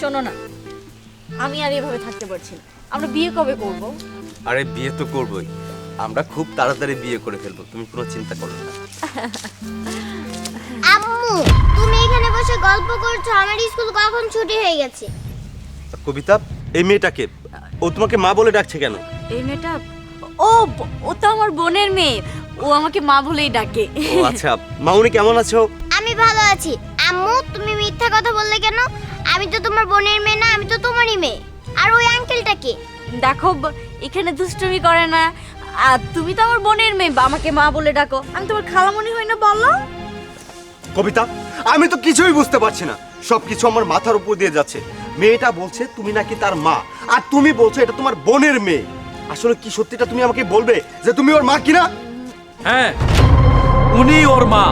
শোনো না আমি আর এভাবে থাকতে পারছি না। আমরা বিয়ে কবে করব? আরে বিয়ে তো করবই। আমরা খুব তাড়াতাড়ি বিয়ে করে ফেলব তুমি কোনো চিন্তা করো না। আম্মু তুমি এখানে বসে গল্প করছ আমার স্কুল কখন ছুটি হয়ে গেছে। কবিতা এই মেয়েটাকে ও তোমাকে মা বলে ডাকছে কেন? এই মেয়েটা ও ও তো আমার বোনের মেয়ে ও আমাকে মা বলেই ডাকে। ও আচ্ছা মামুনি কেমন আছো? আমি ভালো আছি। আম্মু তুমি মিথ্যা কথা বললে কেন? আমি তো তোমার বোনের মেয়ে না আমি তো তোমারই মেয়ে। আর ওই আঙ্কেলটা কে? দেখো এখানে দুষ্টুমি করে না। আর তুমি তো আমার বোনের মেয়ে বা আমাকে মা বলে ডাকো। আমি তোমার খালামণি হই না বলো। কবিতা আমি তো কিছুই বুঝতে পারছি না। সবকিছু আমার মাথার উপর দিয়ে যাচ্ছে। মেয়েটা বলছে তুমি নাকি তার মা? আর তুমি বলছো এটা তোমার বোনের মেয়ে। আসলে কি সত্যিটা তুমি আমাকে বলবে যে তুমি ওর মা কিনা? হ্যাঁ উনি ওর মা।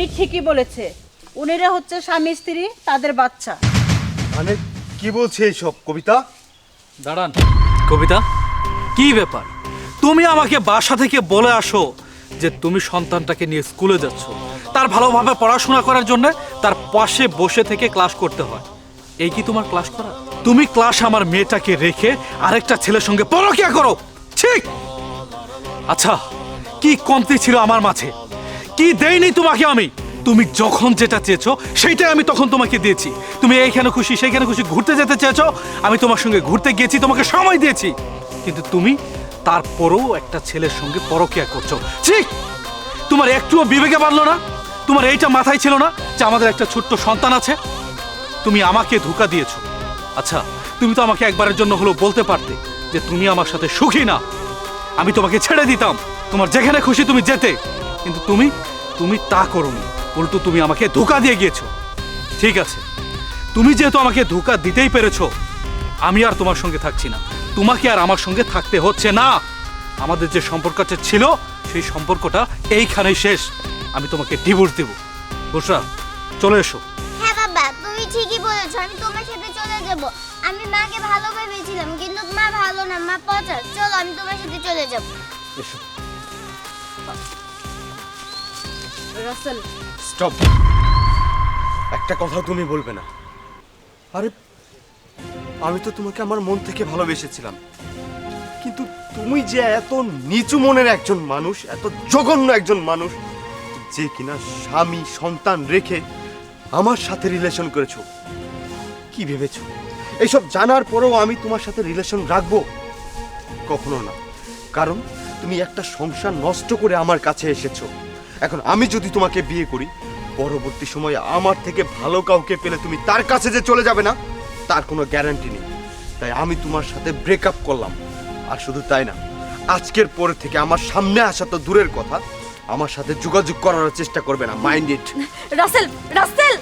উনি ঠিকই বলেছে। উনিরা হচ্ছে স্বামী স্ত্রী তাদের বাচ্চা। মানে কি বলছে এইসব কবিতা? দাঁড়ান। কবিতা কি ব্যাপার? তুমি আমাকে বাসা থেকে বলে আসো যে তুমি সন্তানটাকে নিয়ে স্কুলে যাচ্ছ। তার ভালোভাবে পড়াশোনা করার জন্য তার পাশে বসে থেকে ক্লাস করতে হয়। এই কি তোমার ক্লাস করা? তুমি ক্লাস আমার মেয়েটাকে রেখে আরেকটা ছেলের সঙ্গে পরকিয়া করো। ঠিক আচ্ছা কি কমতি ছিল আমার মাঝে? কি দেইনি তোমাকে আমি? তুমি যখন যেটা চেয়েছো, সেইটাই আমি তখন তোমাকে দিয়েছি। তুমি এইখানে খুশি, সেইখানে খুশি ঘুরতে যেতে চেয়েছো, আমি তোমার সঙ্গে ঘুরতে গিয়েছি, তোমাকে সময় দিয়েছি। কিন্তু তুমি তারপরেও একটা ছেলের সঙ্গে পরকিয়া করছ। ঠিক তোমার একটুও বিবেকে পারল না। তোমার এইটা মাথায় ছিল না যে আমাদের একটা ছোট্ট সন্তান আছে। তুমি আমাকে ধোকা দিয়েছ। আচ্ছা তুমি তো আমাকে একবারের জন্য হলো বলতে পারতে যে তুমি আমার সাথে সুখী না। আমি তোমাকে ছেড়ে দিতাম। তোমার যেখানে খুশি তুমি যেতে। কিন্তু তুমি তুমি তা করোনি। উল্টো তুমি আমাকে ধোকা দিয়ে গিয়েছো। ঠিক আছে। তুমি যেহেতু আমাকে ধোকা দিতেই পেরেছ আমি আর তোমার সঙ্গে থাকছি না। তোমাকে আর আমার সঙ্গে থাকতে হচ্ছে না। আমাদের যে সম্পর্কটা ছিল সেই সম্পর্কটা এইখানেই শেষ। আমি তোমাকে ডিভোর্স দেব। বুসরা চলে এসো। হ্যাঁ বাবা তুমি ঠিকই বলেছ আমি তোমার সাথে চলে যাব। আমি মাকে ভালো ভেবেছিলাম কিন্তু মা ভালো না মা পচা। চলো আমি তোমার সাথে চলে যাব। এসো। রাসেল। স্টপ। একটা কথা তুমি বলবে না। আরে আমি তো তোমাকে আমার মন থেকে ভালোবেসেছিলাম। কিন্তু তুমি যে এত নিচু মনের একজন মানুষ এত জঘন্য একজন মানুষ যে কিনা স্বামী সন্তান রেখে আমার সাথে রিলেশন করেছ কি ভেবেছো? এইসব জানার পরেও আমি তোমার সাথে রিলেশন রাখব কখনো না। কারণ তুমি একটা সংসার নষ্ট করে আমার কাছে এসেছ। এখন আমি যদি তোমাকে বিয়ে করি, পরবর্তী সময়ে আমার থেকে ভালো কাউকে পেলে তুমি তার কাছে যে চলে যাবে না, তার কোনো গ্যারান্টি নেই। তাই আমি তোমার সাথে ব্রেক আপ করলাম। আর শুধু তাই না, আজকের পরে থেকে আমার সামনে আসা তো দূরের কথা, আমার সাথে যোগাযোগ করার চেষ্টা করবে না মাইন্ড ইট রাসেল রাসেল!